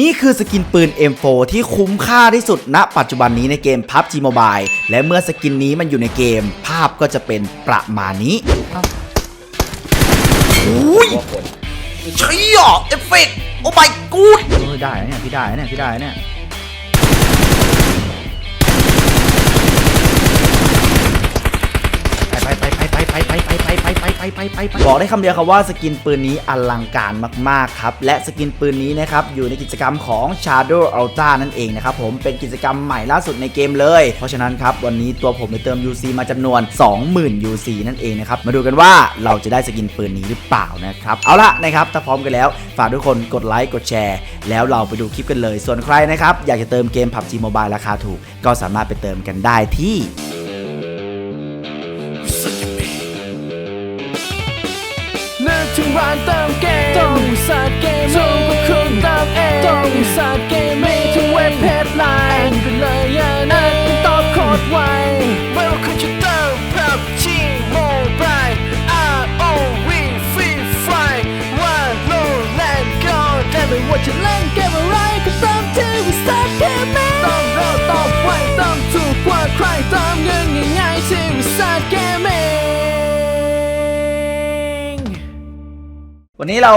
นี่คือสกินปืน M4 ที่คุ้มค่าที่สุดณ ปัจจุบันนี้ในเกม PUBG Mobile และเมื่อสกินนี้มันอยู่ในเกม ภาพก็จะเป็นประมาณนี้อุ้ยเชี่ยเอฟเฟกต์โอ้ my god เออได้นะเนี่ยพี่ได้นะเนี่ยพี่ได้นะเนี่ย ไปไปไปไปไปไปไปไปบอกได้คำเดียวครับว่าสกินปืนนี้อลังการมากๆครับและสกินปืนนี้นะครับอยู่ในกิจกรรมของ Shadow Ultra นั่นเองนะครับผมเป็นกิจกรรมใหม่ล่าสุดในเกมเลย เพราะฉะนั้นครับวันนี้ตัวผมไปเติม UC มาจำนวน 20,000 UC นั่นเองนะครับมาดูกันว่าเราจะได้สกินปืนนี้หรือเปล่านะครับเอาละนะครับถ้าพร้อมกันแล้วฝากทุกคนกดไลค์กดแชร์ แล้วเราไปดูคลิปกันเลย ส่วนใครนะครับอยากจะเติมเกม PUBG Mobile ราคาถูก ก็สามารถไปเติมกันได้ที่ ร้านเติมเกมต้องสาเกมถูกก็คุณเติมเองต้องสาเก วันนี้เรา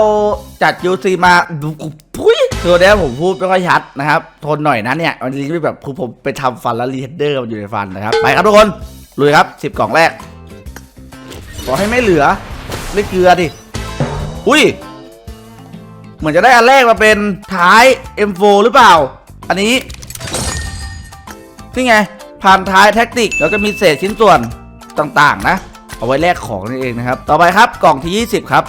จัด UC มาดูพุ้ยตัวเนี้ยผมพูดไม่ค่อยชัดนะครับ ทนหน่อยนะเนี่ย วันนี้ไม่แบบคือผมไปทำฟันแล้วรีเฮดเดอร์มันอยู่ในฟันนะครับ ไปครับทุกคน ลุยครับ 10 กล่องแรก ขอให้ไม่เหลือ ไม่เกลือดิ อุ้ย เหมือนจะได้อันแรกมาเป็นท้าย M4 หรือเปล่า อันนี้ นี่ไงผ่านท้ายแท็กติก แล้วก็มีเศษชิ้นส่วนต่างๆ นะ เอาไว้แลกของนั่นเองนะครับ ต่อไปครับกล่องที่ 20 ครับ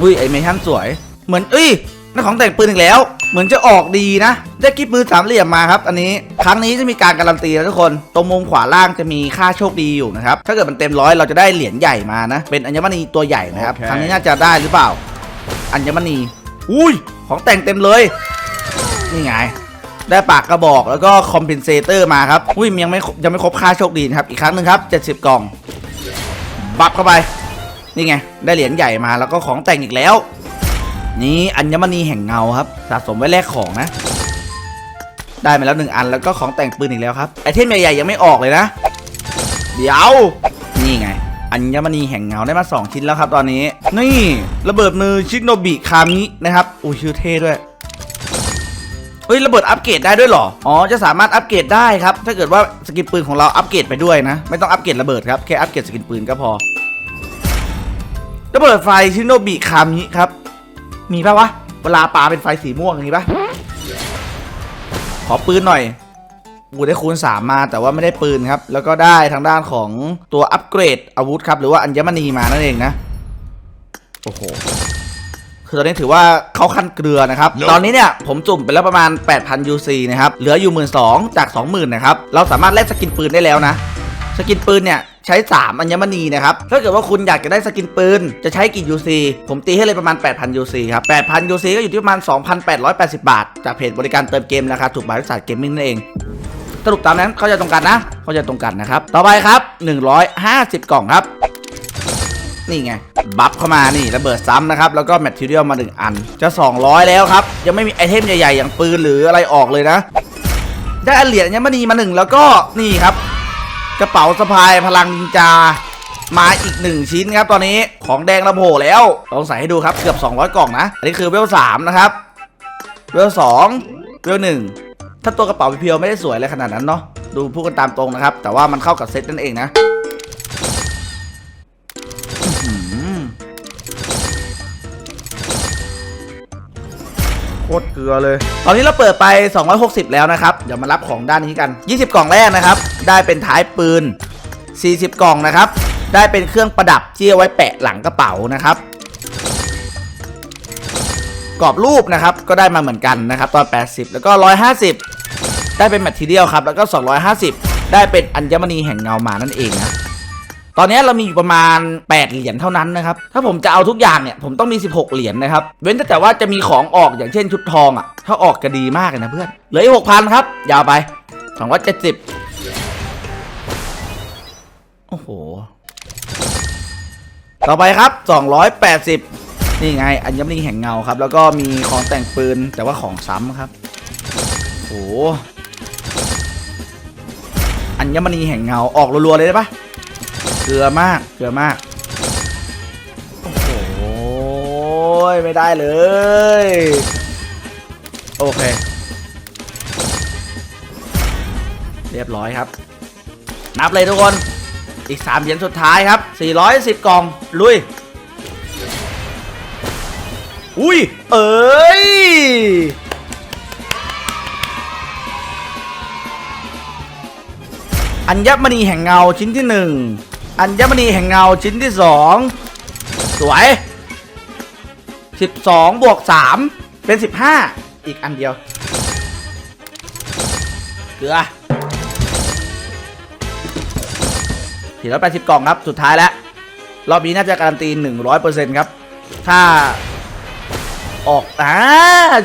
อุ้ยไอเมชันสวย เหมือนเอ้ยนั่นของแต่งปืนอีกแล้ว เหมือนจะออกดีนะ ได้กิฟมือสามเหลี่ยมมาครับ อันนี้ครั้งนี้จะมีการการันตีนะทุกคน ตรงมุมขวาล่างจะมีค่าโชคดีอยู่นะครับ ถ้าเกิดมันเต็มร้อยเราจะได้เหรียญใหญ่มานะ เป็นอัญมณีตัวใหญ่นะครับโอเคครั้งนี้น่าจะได้หรือเปล่า อัญมณี อุ้ย ของแต่งเต็มเลย นี่ไง ได้ปากกระบอกแล้วก็คอมเพนเซเตอร์มาครับ อุ้ยยังไม่ยังไม่ครบค่าโชคดีนะครับ อีกครั้งหนึ่งครับ70กล่อง บับเข้าไป นี่ไง ได้เหรียญใหญ่มาแล้วก็ของแต่งอีกแล้ว นี่อัญมณีแห่งเงาครับ สะสมไว้แลกของนะ ได้มาแล้วหนึ่งอันแล้วก็ของแต่งปืนอีกแล้วครับ ไอเทมใหญ่ๆยังไม่ออกเลยนะ เดี๋ยว นี่ไง อัญมณีแห่งเงาได้มา 2 ชิ้นแล้วครับตอนนี้ นี่ระเบิดมือชิโนบิคามินะครับอุ้ชื่อเท่ด้วยเฮ้ยระเบิดอัปเกรดได้ด้วยเหรอ อ๋อ จะสามารถอัปเกรดได้ครับ ถ้าเกิดว่าสกินปืนของเราอัปเกรดไปด้วยนะ ไม่ต้องอัปเกรดระเบิดครับ แค่อัปเกรดสกินปืนก็พอ ระเบิดไฟชิโนบิคามิครับ มีปะวะ เวลาปาเป็นไฟสีม่วงอย่างนี้ปะขอปืนหน่อยกูได้คูณ 3 มาแต่ว่าไม่ได้ปืนครับ แล้วก็ได้ทางด้านของตัวอัปเกรดอาวุธครับ หรือว่าอัญมณีมานั่นเองนะ โอ้โห คือตอนนี้ถือว่าเขาขั้นเกลือนะครับตอนนี้เนี่ยผมจุ่มไปแล้วประมาณ 8,000 UC นะครับ เหลืออยู่ 1 2 0 0จาก 20,000 นะครับ เราสามารถแลกสกินปืนได้แล้วนะ สกินปืนเนี่ย ใช้ 3 อัญมณีนะครับ ถ้าเกิดว่าคุณอยากจะได้สกินปืน จะใช้กี่ UC ผมตีให้เลยประมาณ 8,000 UC ครับ 8,000 UC ก็อยู่ที่ประมาณ 2,880 บาท จากเพจบริการเติมเกมราคาถูกบาทวิสาหเกมมิ่งนั่นเองสรุปตามนั้นเขาจะตรงกันนะเขาจะตรงกันนะครับ ต่อไปครับ 150 กล่องครับ นี่ไง บัฟเข้ามานี่ระเบิดซ้ำนะครับ แล้วก็แมทเทียลมาหนึ่งอัน จะ 200 แล้วครับ ยังไม่มีไอเทมใหญ่ๆ อย่างปืนหรืออะไรออกเลยนะ ได้เหรียญอัญมณีมาหนึ่งแล้วก็นี่ครับ กระเป๋าสะพายพลังนินจา มาอีกหนึ่งชิ้นครับตอนนี้ของแดงระโผแล้วลองใส่ให้ดูครับเกือบ 200 กล่องนะ อันนี้คือเวล3นะครับ เวล2เวล1ถ้าตัวกระเป๋าเพียวไม่ได้สวยอะไรขนาดนั้นเนาะดูพูดกันตามตรงนะครับ แต่ว่ามันเข้ากับเซตนั่นเองนะ ตรเกลือเลย ตอนนี้เราเปิดไป 260 แล้วนะครับ เดี๋ยวมารับของด้านนี้กัน 20 กล่องแรกนะครับ ได้เป็นท้ายปืน 40 กล่องนะครับ ได้เป็นเครื่องประดับที่เอาไว้แปะหลังกระเป๋านะครับ กรอบรูปนะครับ ก็ได้มาเหมือนกันนะครับ ตอน 80 แล้วก็ 150 ได้เป็นแมททีเรียลครับ แล้วก็ 250 ได้เป็นอัญมณีแห่งเงามานั่นเองนะ ตอนนี้เรามีอยู่ประมาณ 8 เหรียญเท่านั้นนะครับ ถ้าผมจะเอาทุกอย่างเนี่ย ผมต้องมี 16 เหรียญนะครับ เว้นแต่ว่าจะมีของออกอย่างเช่นชุดทองอะ ถ้าออกก็ดีมากเลยนะเพื่อน เหลืออีก6,000ครับ ยาวไป270โอ้โห ต่อไปครับ 280 นี่ไง อัญมณีแห่งเงาครับ แล้วก็มีของแต่งปืน แต่ว่าของซ้ำครับ โอ้โห อัญมณีแห่งเงา ออกรัวๆเลยได้ปะ เกลือมาก เกลือมาก โอ้โหไม่ได้เลย โอเค เรียบร้อยครับ นับเลยทุกคน อีก3เหรียญสุดท้ายครับ 410 กล่อง ลุย อุ้ย เอ้ยอัญมณีแห่งเงาชิ้นที่หนึ่ง อัญมณีแห่งเงาชิ้นที่สองสวย 12 บวก 3 เป็น 15 อีกอันเดียว เกลือ480 กล่องครับ สุดท้ายแล้ว รอบนี้น่าจะการันตี 100%ครับ ถ้าออกอ่า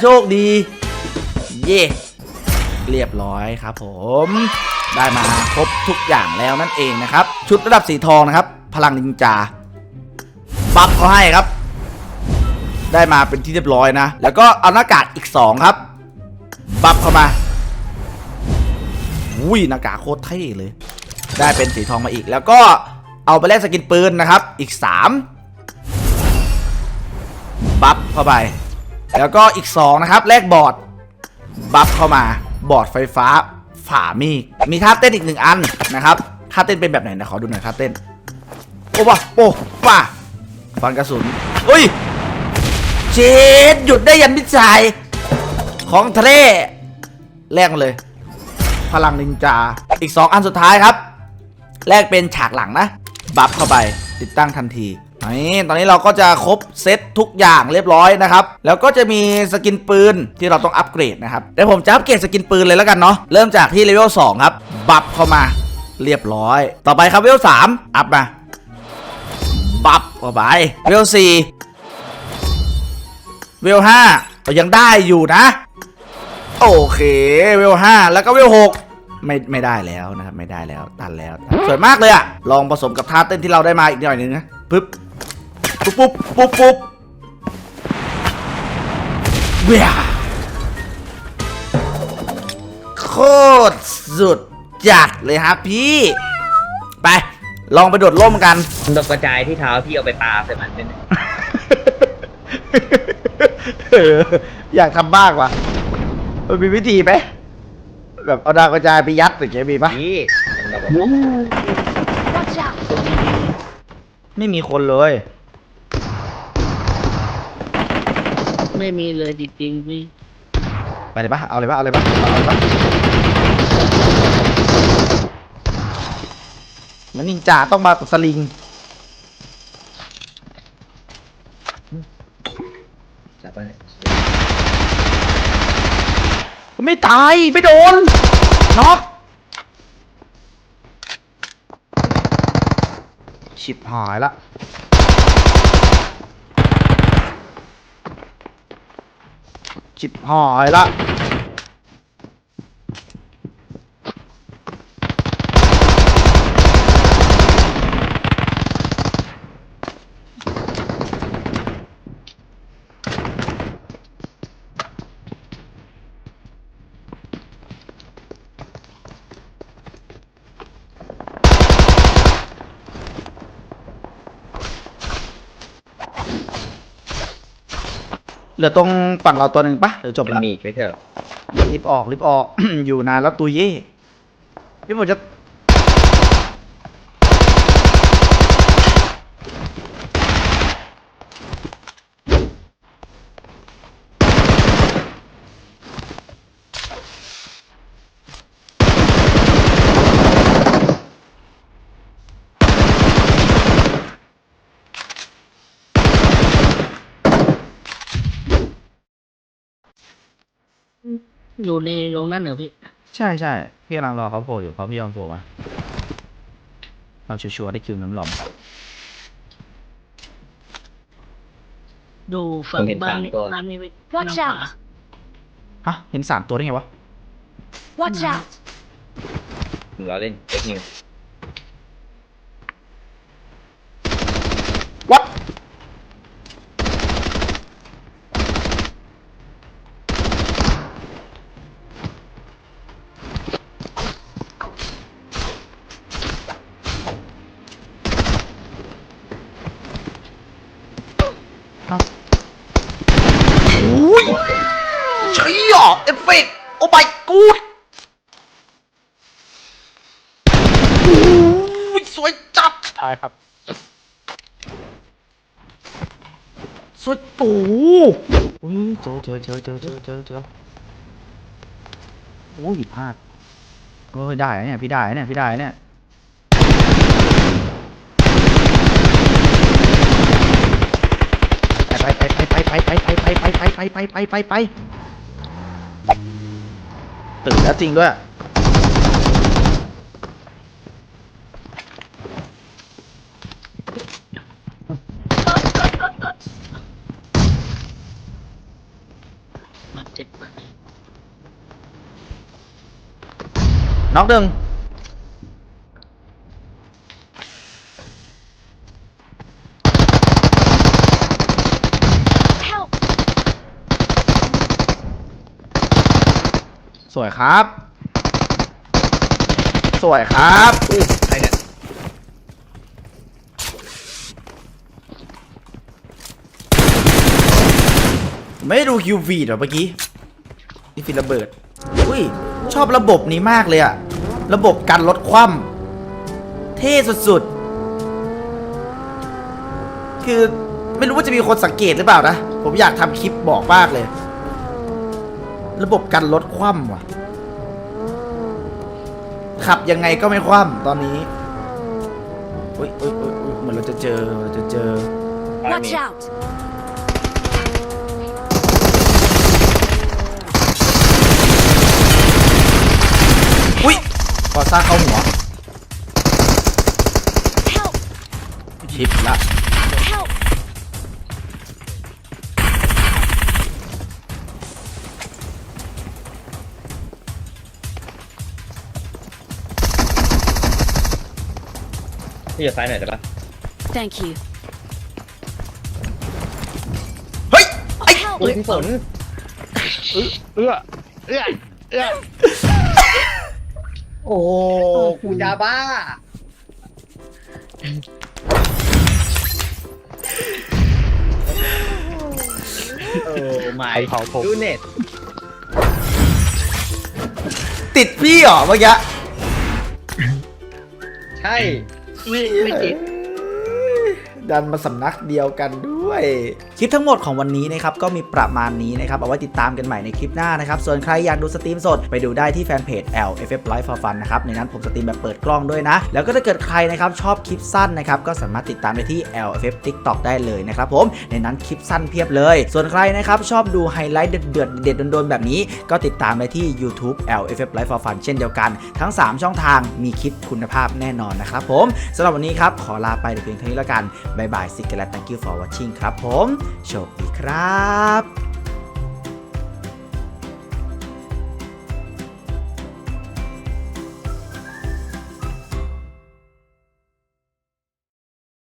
โชคดี เย่เรียบร้อยครับผม ได้มาครบทุกอย่างแล้วนั่นเองนะครับ ชุดระดับสีทองนะครับ พลังนินจาบัฟเขาให้ครับ ได้มาเป็นที่เรียบร้อยนะ แล้วก็เอาหน้ากากอีก 2 ครับบัฟเข้ามาอุ้ยหน้ากากโคตรเท่เลย ได้เป็นสีทองมาอีก แล้วก็เอาไปแลกสกินปืนนะครับ อีก 3 บัฟเข้าไป แล้วก็อีก 2 นะครับแลกบอร์ดบัฟเข้ามา บอร์ดไฟฟ้าฝ่ามีมีท่าเต้นอีกหนึ่งอันนะครับ ท่าเต้นเป็นแบบไหนนะขอดูหน่อยท่าเต้น โอ้ปะโอ้ป่ะฟันกระสุนอุ้ยเชดหยุดได้ยันมิจฉายของทะเลแลกมาเลย พลังนินจา อีก 2 อันสุดท้ายครับแลกเป็นฉากหลังนะ บัฟเข้าไปติดตั้งทันทีนี่ตอนนี้เราก็จะครบเซตทุกอย่างเรียบร้อยนะครับ แล้วก็จะมีสกินปืนที่เราต้องอัปเกรดนะครับเดี๋ยวผมจะอัปเกรดสกินปืนเลยแล้วกันเนาะเริ่มจากที่เลเวล2ครับ บัฟเข้ามา เรียบร้อย ต่อไปครับเลเวล3อัพมาบัฟเข้าไปเลเวล4เวลห้าก็ยังได้อยู่นะ โอเคเวลห้าแล้วก็เวลหกไม่ไม่ได้แล้วนะครับไม่ได้แล้วตันแล้ว สวยมากเลยอะลองผสมกับท่าเต้นที่เราได้มาอีกหน่อยหนึงนะปึ๊บปุ๊บปุ๊บปุ๊บปุ๊บเวียโคตรสุด จัดเลยครับพี่ ไปลองไปโดดร่มกันตกกระจายที่เท้าพี่เอาไปปาใส่มันเป็นเอออยากทำบ้างว่ะมันมีวิธีไหมแบบเอาดาวกระจายไปยัดหรือไงมีปะพี่มันแบบว่า Watch out! ไม่มีคนเลย ไม่มีเลยจริงๆพี่ไปเลยปะเอาเลยปะเอาเลยปะเอาเลยปะ มันนินจาต้องมากับสลิง จับไปไม่ตาย ไม่โดนน็อกชิบหายละ ชิบหายละ เหลือตรงฝั่งเราตัวหนึ่งปะเดี๋ยวจบมันละมีอีกไหมเถอะ รีบออกรีบออก อยู่นานแล้วตุยเย่พี่ผมจะ อยู่ในโรงนั้นเหรอพี่ ใช่ใช่พี่กำลังรอเขาโผล่อยู่เขาพี่ยอมโผล่มาเราชัวร์ๆได้คิวน้ำหลอมดูฝั่งบ้านนี้บ้านนี้พี่ Watch out ฮะเห็นสามตัวได้ไงวะ Watch out! ถึงเราเล่นเทคนิควัด เอฟเฟกโอ้ my god โอ้ยสวยจัด ท้ายครับ สวยโอ้โหอุ้ยเจอเจอเจอเจอเจอเจอเจอโอ้ยพลาดเฮ้ยได้นะเนี่ยพี่ได้นะเนี่ยพี่ได้นะเนี่ยไปไปไปไปไปไปไปไปไปไปไปไปไปไป ตื่นแล้วจริงด้วยมาเจ็บน็อกหนึ่ง Help! สวยครับ สวยครับอุ้ยใครเนี่ยไม่ได้ดูคิวฟีดหรอเมื่อกี้นี่ฟีดระเบิด อุ้ย ชอบระบบนี้มากเลยอะระบบการลดคว่ำเท่สุดๆ คือไม่รู้ว่าจะมีคนสังเกตหรือเปล่านะ ผมอยากทำคลิปบอกมากเลย ระบบการลดคว่ำว่ะ ขับยังไงก็ไม่คว่ำตอนนี้อุ้ยอุ้ยอุ้ยอุ๊ยเหมือนเราจะเจอเราจะเจอ Watch out! อุ้ยก่อสร้างเข้าหัว Help! ชิปละ พี่จะซ้ายหน่อยได้ปะ Thank you. เฮ้ย ไอ้ Help! โอ้ยพี่ฝนเอื้อเอื้อเอื้อโอ้กูยาบ้า โอ้ไม่ใครเผาผม ดูเน็ตติดพี่เหรอเมื่อกี้ ใช่ ไม่ไม่ติดดันมาสำนักเดียวกันด้วย คลิปทั้งหมดของวันนี้นะครับก็มีประมาณนี้นะครับเอาไว้ติดตามกันใหม่ในคลิปหน้านะครับ ส่วนใครอยากดูสตรีมสดไปดูได้ที่แฟนเพจ LFF Live for Fun นะครับ ในนั้นผมสตรีมแบบเปิดกล้องด้วยนะ แล้วก็ถ้าเกิดใครนะครับชอบคลิปสั้นนะครับก็สามารถติดตามได้ที่ LFF TikTok ได้เลยนะครับผมในนั้นคลิปสั้นเพียบเลย ส่วนใครนะครับชอบดูไฮไลท์เดือดเด็ดๆโดนๆแบบนี้ ก็ติดตามได้ที่ YouTube LFF Live for Fun เช่นเดียวกัน ทั้ง 3 ช่องทางมีคลิปคุณภาพแน่นอนนะครับผมสำหรับวันนี้ครับขอลาไปเพียงเท่านี้แล้วกันบายบายสิกและ thank you for watching ครับผม โชคดีครับ